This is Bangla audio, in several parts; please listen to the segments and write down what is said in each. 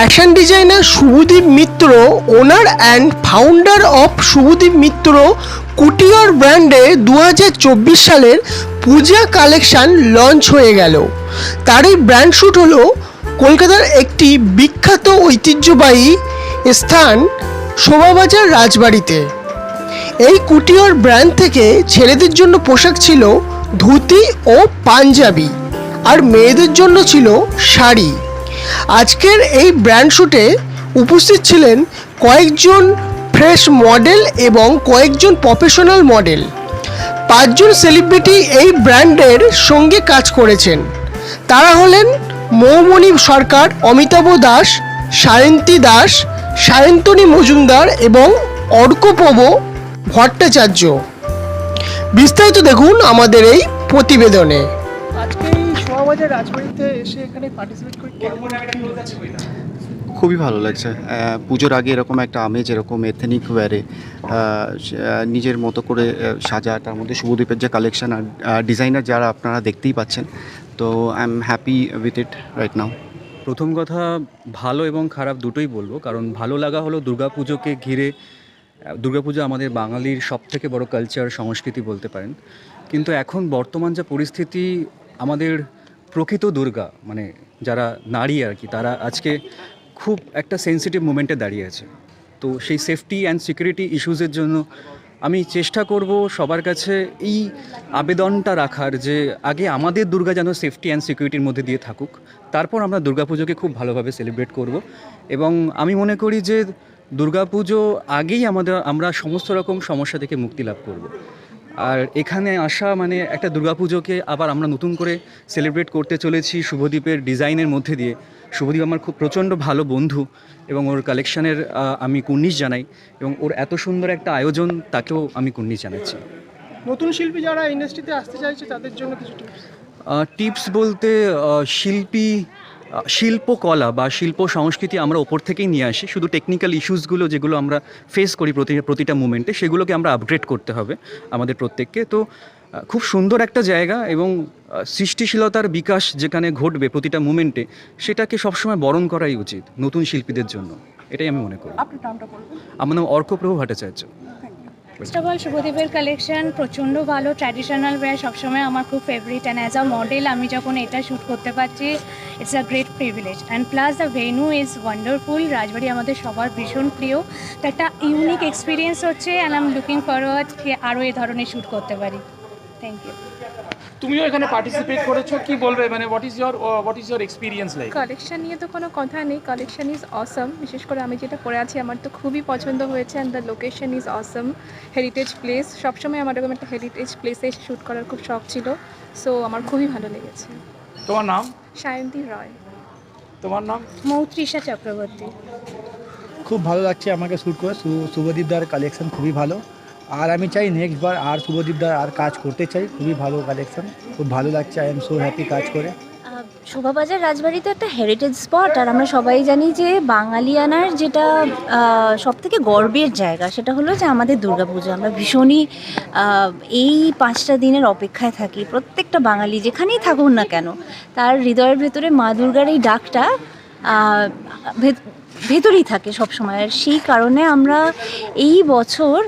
Fashion designer Subhadeep Mitra owner and founder of Subhadeep Mitra couture ব্র্যান্ডে দু হাজার চব্বিশ সালের পূজা কালেকশন লঞ্চ হয়ে গেল। তারই ব্র্যান্ড শ্যুট হলো কলকাতার একটি বিখ্যাত ঐতিহ্যবাহী স্থান শোভাবাজার রাজবাড়িতে। এই কুটিয়র ব্র্যান্ড থেকে ছেলেদের জন্য পোশাক ছিল ধুতি ও পাঞ্জাবি, আর মেয়েদের জন্য ছিল শাড়ি। আজকের এই ব্র্যান্ড শ্যুটে উপস্থিত ছিলেন কয়েকজন ফ্রেশ মডেল এবং কয়েকজন প্রফেশনাল মডেল। পাঁচজন সেলিব্রিটি এই ব্র্যান্ডের সঙ্গে কাজ করেছেন। তারা হলেন মৌমণি সরকার, অমিতাভ দাস, সায়ন্তী দাস, সায়ন্তনী মজুমদার এবং অর্কপব ভট্টাচার্য। বিস্তারিত দেখুন আমাদের এই প্রতিবেদনে। আজকে রাজবাড়িতে এসে এখানে পার্টিসিপেট করে কেমন? খুবই ভালো লাগছে। পুজোর আগে এরকম একটা আমেজ এরকম এথেনিক ওয়্যারে নিজের মতো করে সাজা তার মধ্যে শুভদ্বীপের যে কালেকশন আর ডিজাইনার যারা আপনারা দেখতেই পাচ্ছেন তো I am happy with it right now প্রথম কথা ভালো এবং খারাপ দুটোই বলব। কারণ ভালো লাগা হলো দুর্গাপুজোকে ঘিরে। দুর্গাপুজো আমাদের বাঙালির সব থেকে বড় কালচার সংস্কৃতি বলতে পারেন। কিন্তু এখন বর্তমান যা পরিস্থিতি আমাদের প্রকৃত দুর্গা মানে যারা নারী আর কি, তারা আজকে খুব একটা সেন্সিটিভ মুমেন্টে দাঁড়িয়ে আছে। তো সেই সেফটি অ্যান্ড সিকিউরিটি ইস্যুজের জন্য আমি চেষ্টা করব সবার কাছে এই আবেদনটা রাখার যে আগে আমাদের দুর্গা যেন সেফটি অ্যান্ড সিকিউরিটির মধ্যে দিয়ে থাকুক, তারপর আমরা দুর্গাপুজোকে খুব ভালোভাবে সেলিব্রেট করব। এবং আমি মনে করি যে দুর্গাপুজো আগেই আমাদের, আমরা সমস্ত রকম সমস্যা থেকে মুক্তি লাভ করব। আর এখানে আসা মানে একটা দুর্গাপুজোকে আবার আমরা নতুন করে সেলিব্রেট করতে চলেছি শুভদীপের ডিজাইনের মধ্যে দিয়ে শুভদীপ আমার খুব প্রচণ্ড ভালো বন্ধু এবং ওর কালেকশানের আমি কুর্নিশ জানাই এবং ওর এত সুন্দর একটা আয়োজন তাকেও আমি কুর্নিশ জানাচ্ছি নতুন শিল্পী যারা ইন্ডাস্ট্রিতে আসতে চাইছে তাদের জন্য কিছু tips? টিপস বলতে শিল্পী শিল্পকলা বা শিল্প সংস্কৃতি আমরা ওপর থেকেই নিয়ে আসি। শুধু টেকনিক্যাল ইস্যুসগুলো যেগুলো আমরা ফেস করি প্রতি প্রতিটা মুমেন্টে সেগুলোকে আমরা আপগ্রেড করতে হবে আমাদের প্রত্যেককে। তো খুব সুন্দর একটা জায়গা এবং সৃষ্টিশীলতার বিকাশ যেখানে ঘটবে প্রতিটা মুমেন্টে সেটাকে সবসময় বরণ করাই উচিত নতুন শিল্পীদের জন্য। এটাই আমি মনে করি। আমার নাম Arkaprabhu Bhattacharya. First of all শুভদীপের collection প্রচণ্ড ভালো ট্র্যাডিশনাল ওয়্যার সবসময় আমার খুব favourite and as a model আমি যখন এটা শ্যুট করতে পারছি it's a great privilege and plus the venue is wonderful রাজবাড়ি আমাদের সবার ভীষণ প্রিয়। তো একটা ইউনিক এক্সপিরিয়েন্স হচ্ছে অ্যান্ড আম লুকিং ফরওয়ার্ড আরও এ ধরনের শ্যুট করতে পারি। থ্যাংক ইউ তুমিও এখানে পার্টিসিপেট করেছ কি বলবে? মানে what is your what is your experience like collection নিয়ে তো কোনো কথা নেই। কালেকশন ইজ অসম বিশেষ করে আমি যেটা পরে আছি আমার তো খুবই পছন্দ হয়েছে and the location is awesome heritage place সবসময় আমার এরকম একটা হেরিটেজ প্লেসে শ্যুট করার খুব শখ ছিল। সো আমার খুবই ভালো লেগেছে। তোমার নাম? সায়ন্তী রয় তোমার নাম? মৌত্রিষা চক্রবর্তী। খুব ভালো লাগছে আমাকে শ্যুট করে। শু- শুভদীপ দার কালেকশন খুবই ভালো। আর আমি চাই নেক্সট বার আর শুভদীপ দার আর কাজ করতে চাই। খুবই ভালো কালেকশন খুব ভালো লাগছে আই এম সো হ্যাপি কাজ করে। শোভাবাজার রাজবাড়ি তো একটা হেরিটেজ স্পট আর আমরা সবাই জানি যে বাঙালিয়ানার যেটা সব থেকে গর্বের জায়গা, সেটা হলো যে আমাদের দুর্গাপুজো। আমরা ভীষণই এই পাঁচটা দিনের অপেক্ষায় থাকি, প্রত্যেকটা বাঙালি যেখানেই থাকুন না কেন, তার হৃদয়ের ভেতরে মা দুর্গার এই ডাকটা ভেত- ভেতরেই থাকে সব সময় আর সেই কারণে আমরা এই বছর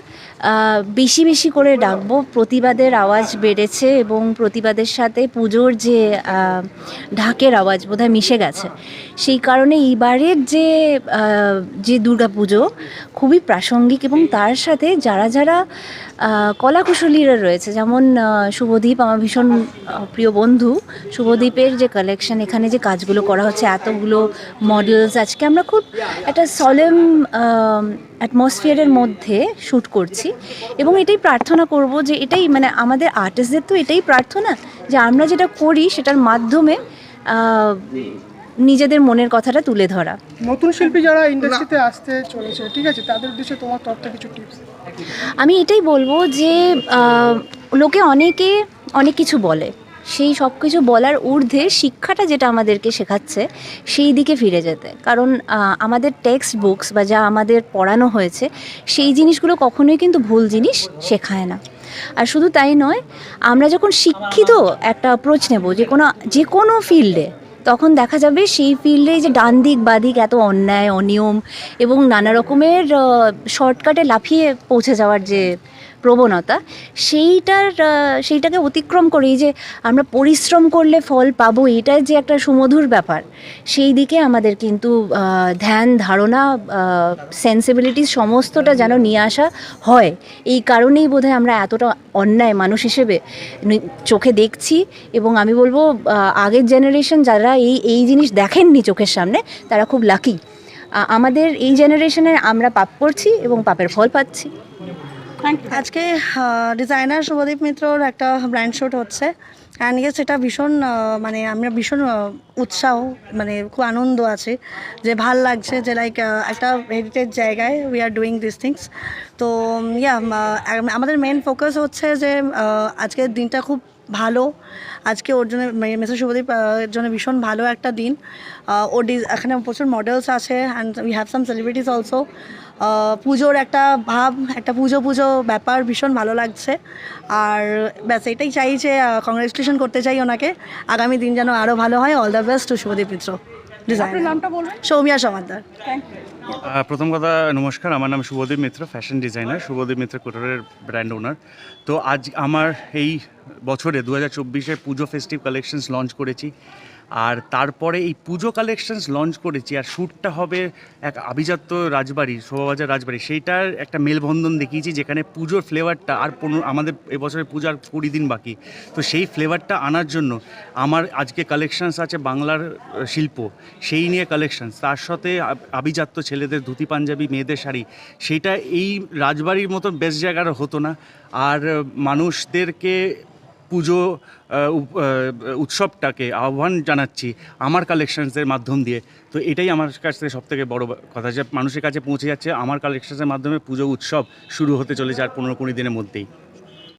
বেশি বেশি করে ডাকবো। প্রতিবাদের আওয়াজ বেড়েছে এবং প্রতিবাদের সাথে পুজোর যে ঢাকের আওয়াজ বোধহয় মিশে গেছে। সেই কারণে এইবারের যে যে দুর্গাপুজো খুবই প্রাসঙ্গিক এবং তার সাথে যারা যারা কলাকুশলীরা রয়েছে। যেমন শুভদীপ আমার ভীষণ প্রিয় বন্ধু। শুভদীপের যে কালেকশন এখানে যে কাজগুলো করা হচ্ছে, এতগুলো মডেলস আজকে আমরা খুব একটা সলেম অ্যাটমসফিয়ারের মধ্যে শ্যুট করছি। এবং এটাই প্রার্থনা করব যে এটাই মানে আমাদের আর্টিস্টদের তো এটাই প্রার্থনা যে আমরা যেটা করি, সেটার মাধ্যমে নিজেদের মনের কথাটা তুলে ধরা। নতুন শিল্পী যারা ইন্ডাস্ট্রিতে আসতে চলেছে, ঠিক আছে? তাদের উদ্দেশ্যে তোমার থেকে কিছু টিপস আমি এটাই বলব যে লোকে অনেকে অনেক কিছু বলে। সেই সব কিছু বলার ঊর্ধ্বে শিক্ষাটা যেটা আমাদেরকে শেখাচ্ছে, সেই দিকে ফিরে যেতে। কারণ আমাদের টেক্সট বুকস বা যা আমাদের পড়ানো হয়েছে, সেই জিনিসগুলো কখনোই কিন্তু ভুল জিনিস শেখায় না। আর শুধু তাই নয়, আমরা যখন শিক্ষিত একটা অ্যাপ্রোচ নেব, যে কোনো যে কোনো ফিল্ডে তখন দেখা যাবে সেই ফিল্ডে যে ডান দিক বাদিক এত অন্যায়, অনিয়ম এবং নানা রকমের শর্টকাটে লাফিয়ে পৌঁছে যাওয়ার যে প্রবণতা, সেইটার সেইটাকে অতিক্রম করে যে আমরা পরিশ্রম করলে ফল পাবো এটার যে একটা সুমধুর ব্যাপার, সেই দিকে আমাদের কিন্তু ধ্যান, ধারণা সেন্সিবিলিটি সমস্তটা যেন নিয়ে আসা হয়। এই কারণেই বোধহয় আমরা এতটা অন্যায় মানুষ হিসেবে চোখে দেখছি এবং আমি বলব আগের জেনারেশন যারা এই এই জিনিস দেখেননি চোখের সামনে, তারা খুব লাকি আমাদের এই জেনারেশনে আমরা পাপ করছি এবং পাপের ফল পাচ্ছি। আজকে ডিজাইনার শুভদীপ মিত্রর একটা ব্র্যান্ড শুট হচ্ছে। অ্যান্ড ইয়েস এটা ভীষণ মানে আমরা ভীষণ উৎসাহ মানে খুব আনন্দ আছে যে ভালো লাগছে যে লাইক একটা হেরিটেজ জায়গায় we are doing this things তো ইয়া আমাদের মেন ফোকাস হচ্ছে যে আজকের দিনটা খুব ভালো। আজকে ওর জন্য মেসেজ শুভদীপ জন্য ভীষণ ভালো একটা দিন। ও এখানে প্রচুর মডেলস আছে and we have some celebrities also পুজোর একটা ভাব, একটা পুজো পুজো ব্যাপার ভীষণ ভালো লাগছে। আর ব্যাস, এটাই চাই যে কংগ্রেচুলেশন করতে চাই ওনাকে। আগামী দিন যেন আরও ভালো হয়। All the best to Subhadeep Mitra. Design নামটা বলবেন? সৌমিয়া সমাদার। প্রথম কথা নমস্কার। আমার নাম শুভদীপ মিত্র ফ্যাশন ডিজাইনার শুভদীপ মিত্র কোটরের ব্র্যান্ড ওনার তো আজ আমার এই বছরে দু হাজার চব্বিশে পুজো ফেস্টিভ কালেকশনস লঞ্চ করেছি। আর তারপরে এই পুজো কালেকশনস লঞ্চ করেছি। আর শ্যুটটা হবে এক আভিজাত্য রাজবাড়ি শোভাবাজার রাজবাড়ি। সেইটার একটা মেলবন্ধন দেখিয়েছি, যেখানে পুজোর ফ্লেভারটা আর পনেরো, আমাদের এবছরের পূজার কুড়ি দিন বাকি। তো সেই ফ্লেভারটা আনার জন্য আমার আজকে কালেকশনস আছে বাংলার শিল্প। সেই নিয়ে কালেকশনস তার সাথে আভিজাত্য ছেলেদের ধুতি, পাঞ্জাবি, মেয়েদের শাড়ি। সেইটা এই রাজবাড়ির মতো বেস্ট জায়গার হতো না। আর মানুষদেরকে পুজো উৎসবটাকে আহ্বান জানাচ্ছি আমার কালেকশনসের মাধ্যম দিয়ে। তো এটাই আমার কাছ থেকে বড়ো কথা যে মানুষের কাছে পৌঁছে যাচ্ছে, আমার কালেকশনসের মাধ্যমে পুজো উৎসব শুরু হতে চলেছে আর পনেরো কুড়ি দিনের মধ্যেই।